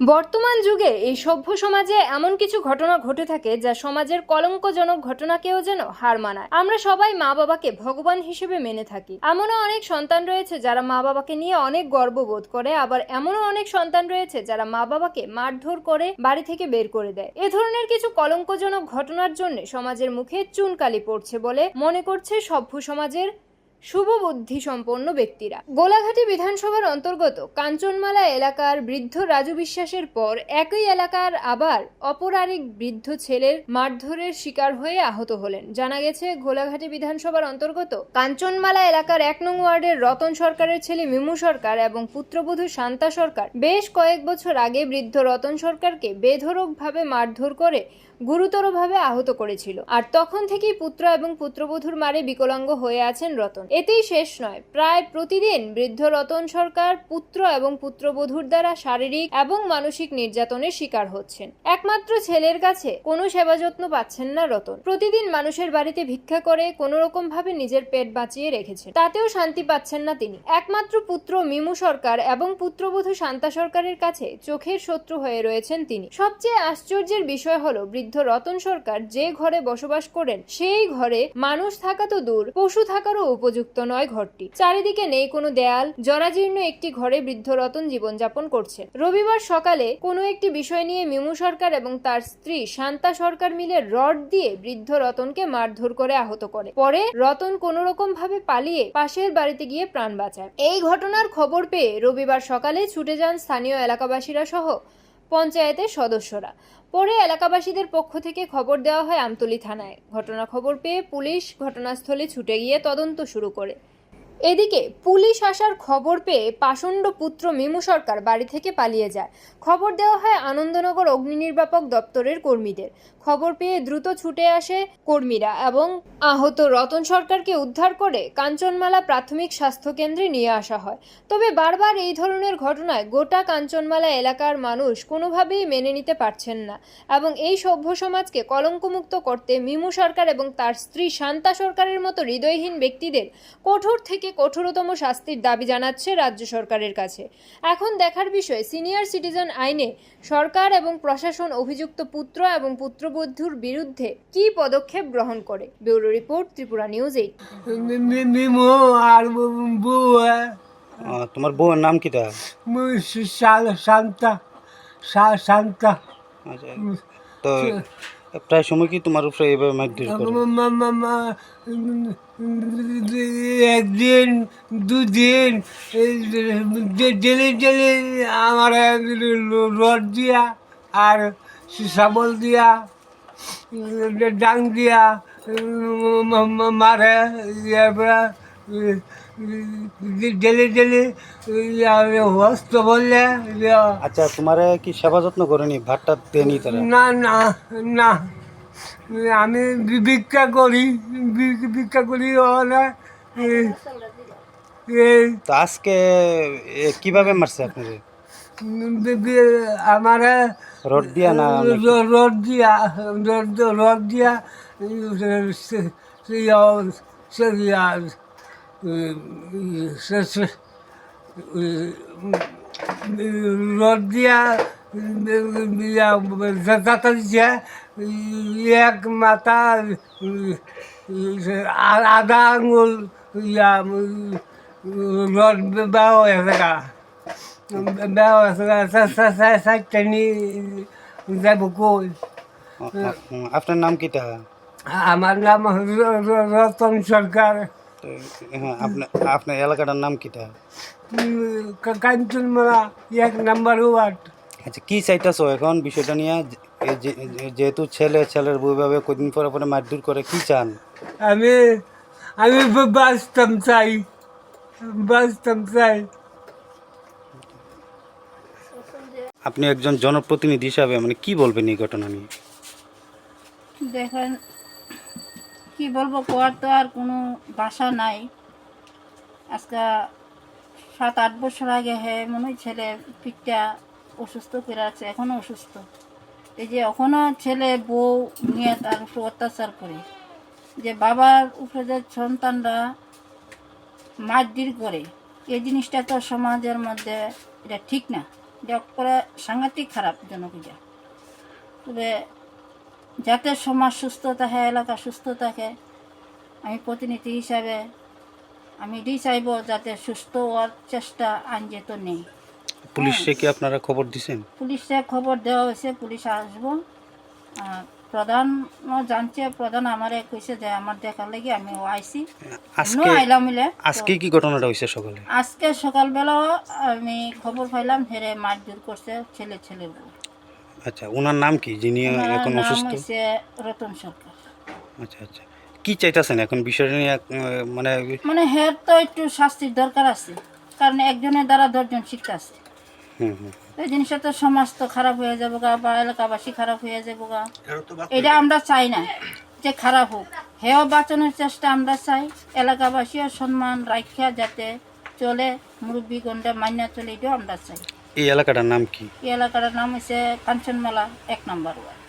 বর্তমান যুগে এই সভ্য সমাজে এমন কিছু ঘটনা ঘটে থাকে যা সমাজের কলঙ্কজনক ঘটনাকেও যেন হার মানায়। আমরা সবাই মা বাবাকে ভগবান হিসেবে মেনে থাকি। এমনও অনেক সন্তান রয়েছে যারা মা বাবাকে নিয়ে অনেক গর্ববোধ করে, আবার এমনও অনেক সন্তান রয়েছে যারা মা বাবাকে মারধর করে বাড়ি থেকে বের করে দেয়। এ ধরনের কিছু কলঙ্কজনক ঘটনার জন্য সমাজের মুখে চুনকালি পড়ছে বলে মনে করছে সভ্য সমাজের শুভ বুদ্ধি সম্পন্ন ব্যক্তিরা। গোলাঘাটি বিধানসভার অন্তর্গত কাঞ্চনমালা এলাকার বৃদ্ধ রাজু বিশ্বাসের পর একই এলাকার আবার অপর আরেক বৃদ্ধ ছেলের মারধরের শিকার হয়ে আহত হলেন। জানা গেছে, গোলাঘাটি বিধানসভার অন্তর্গত কাঞ্চনমালা এলাকার এক নং ওয়ার্ডের রতন সরকারের ছেলে মিমু সরকার এবং পুত্রবধূ শান্তা সরকার বেশ কয়েক বছর আগে বৃদ্ধ রতন সরকারকে বেধড়কভাবে মারধর করে গুরুতরভাবে আহত করেছিল। আর তখন থেকেই পুত্র এবং পুত্রবধূর মারে বিকলাঙ্গ হয়ে আছেন রতন। এতেই শেষ নয়। প্রায় প্রতিদিন বৃদ্ধ রতন সরকার পুত্র এবং পুত্রবধূর দ্বারা শারীরিক এবং মানসিক নির্যাতনের শিকার হচ্ছেন। একমাত্র ছেলের কাছে কোনো সেবা যত্ন পাচ্ছেন না রতন। প্রতিদিন মানুষের বাড়িতে ভিক্ষা করে কোনো রকম ভাবে নিজের পেট বাঁচিয়ে রেখেছেন। তাতেও শান্তি পাচ্ছেন না তিনি। একমাত্র পুত্র মিমু সরকার এবং পুত্রবধূ শান্তা সরকারের কাছে চোখের শত্রু হয়ে রয়েছেন তিনি। সবচেয়ে আশ্চর্যের বিষয় হলো, বৃদ্ধ রতন সরকার যে ঘরে বসবাস করেন, সেই ঘরে মানুষ থাকা তো দূর, পশু থাকারও উপযুক্ত নয় ঘরটি। চারিদিকে নেই কোনো দেয়াল, জরাজীর্ণ একটি ঘরে বৃদ্ধ রতন জীবনযাপন করছে। রবিবার সকালে কোনো একটি বিষয় নিয়ে মিমু সরকার এবং তার স্ত্রী শান্তা সরকার মিলে রড দিয়ে বৃদ্ধ রতনকে মারধর করে আহত করে। পরে রতন কোনো রকম ভাবে পালিয়ে পাশের বাড়িতে গিয়ে প্রাণ বাঁচায়। এই ঘটনার খবর পেয়ে রবিবার সকালে ছুটে যান স্থানীয় এলাকাবাসীরা সহ পঞ্চায়েতের সদস্যরা। পরে এলাকাবাসীদের পক্ষ থেকে খবর দেওয়া হয় আমতলী থানায়। ঘটনা খবর পেয়ে পুলিশ ঘটনাস্থলে ছুটে গিয়ে তদন্ত শুরু করে। এদিকে পুলিশ আসার খবর পেয়ে পাষণ্ড পুত্র মিমু সরকার বাড়ি থেকে পালিয়ে যায়। খবর দেওয়া হয় আনন্দনগর অগ্নি নির্বাপক দপ্তরের কর্মীদের। খবর পেয়ে দ্রুত ছুটে আসে কর্মীরা এবং আহত রতন সরকারকে উদ্ধার করে কাঞ্চনমালা প্রাথমিক স্বাস্থ্য কেন্দ্রে নিয়ে আসা হয়। তবে বারবার এই ধরনের ঘটনায় গোটা কাঞ্চনমালা এলাকার মানুষ কোনোভাবেই মেনে নিতে পারছেন না এবং এই সভ্য সমাজকে কলঙ্কমুক্ত করতে মিমু সরকার এবং তার স্ত্রী শান্তা সরকারের মতো হৃদয়হীন ব্যক্তিদের কঠোর থেকে কঠোরতম শাস্তির দাবি জানাচ্ছে রাজ্য সরকারের কাছে। এখন দেখার বিষয় সিনিয়র সিটিজেন আইনে সরকার এবং প্রশাসন অভিযুক্ত পুত্র এবং পুত্রবধূর বিরুদ্ধে কী পদক্ষেপ গ্রহণ করে? Bureau report Tripura news eight. তোমার বউয়ের নাম কিটা শান্তা শা- শান্তা। আচ্ছা। তো প্রায় সময় কি তোমার উপরে এইভাবে মারধর করে? একদিন, দুদিন ডেলি ডেলি আমার রড দিয়া আর শাবল দিয়া, ডাং দিয়া মারে মারে ডেলি ডেলি হস্ত বললে আচ্ছা তোমারে কি সেবা যত্ন করেনি? ভাতটা দেনি তারা না না না। আমি ভিক্ষা করি ভিক্ষা করি হলে তো আজকে কীভাবে মারছে আপনাদের আমার রড দিয়া না রড দিয়া রড দিয়া রড দিয়া যাতা দিছে এক মাথা আধা আঙুল ইয়া রড বেয়া হয়েছে গা। বেয়া যাব কই? আ- আপনার নাম কিটা? আমার নাম রতন সরকার। হ্যাঁ আপনার আপনার এলাকাটার নাম কিটা? কাঞ্চনমালা এক নাম্বার ওয়ার্ড। আচ্ছা কি চাইতেছো এখন বিষয়টা নিয়ে? যেহেতু ছেলে ছেলের বউভাবে কদিন পরে পরে মারধর করে কি চান? আমি আমি বাঁচতাম চাই বাঁচতাম চাই। আপনি একজন জনপ্রতিনিধি হিসাবে মানে কি বলবেন এই ঘটনা নিয়ে? দেখেন কি বলব, কোয়ার তো আর কোনো বাসা নাই। আজকে সাত, আট বছর আগে হে মনে হয় ছেলে পিঠটা অসুস্থ করে আছে এখনও অসুস্থ। এই যে এখনও ছেলে বউ নিয়ে তার উপর অত্যাচার করে। যে বাবার উপরে যে সন্তানরা মারদির করে, এই জিনিসটা তো সমাজের মধ্যে এটা ঠিক না। এটা করে সাংঘাতিক খারাপ জনপূজা তবে যাতে সমাজ সুস্থ থাকে এলাকা সুস্থ থাকে আমি প্রতিনিধি হিসাবে আমি এটাই চাইব যাতে সুস্থ হওয়ার চেষ্টা আইন যেত নেই। পুলিশে কি আপনারা খবর দিছেন? পুলিশে খবর দেওয়া হয়েছে পুলিশ আসব। প্রধান জানছে প্রধান আমারে কইছে যে আমার দেখার লাগি আমি ও আইসি আজকে আইলাম মিলে আজকে কি ঘটনাটা হয়েছে সকালে? আজকে সকালবেলা আমি খবর পাইলাম হেরে মারধর করছে ছেলে ছেলে। আচ্ছা ওনার নাম কি যিনি এখন অসুস্থ? রতন সরকার। আচ্ছা আচ্ছা। কি চাইতেছেন এখন বিষয়টা নিয়ে মানে মানে হের তো একটু শাস্তির দরকার আছে কারণ একজনের দ্বারা দশজন শিক্ষা আছে। হুম হুম। এই জিনিসটা তো সমাজ তো খারাপ হয়ে যাব গা বা এলাকাবাসী খারাপ হয়ে যাব গা। এটা আমরা চাই না যে খারাপ হোক। হেও বাঁচানোর চেষ্টা আমরা চাই এলাকাবাসীও সম্মান রাখিয়া যাতে চলে মুরব্বী গন্ডা মান্যা চলে এটাও আমরা চাই। এই এলাকাটার নাম কি? এলাকাটার নাম হচ্ছে কাঞ্চনমালা এক নম্বর ওয়ার্ড।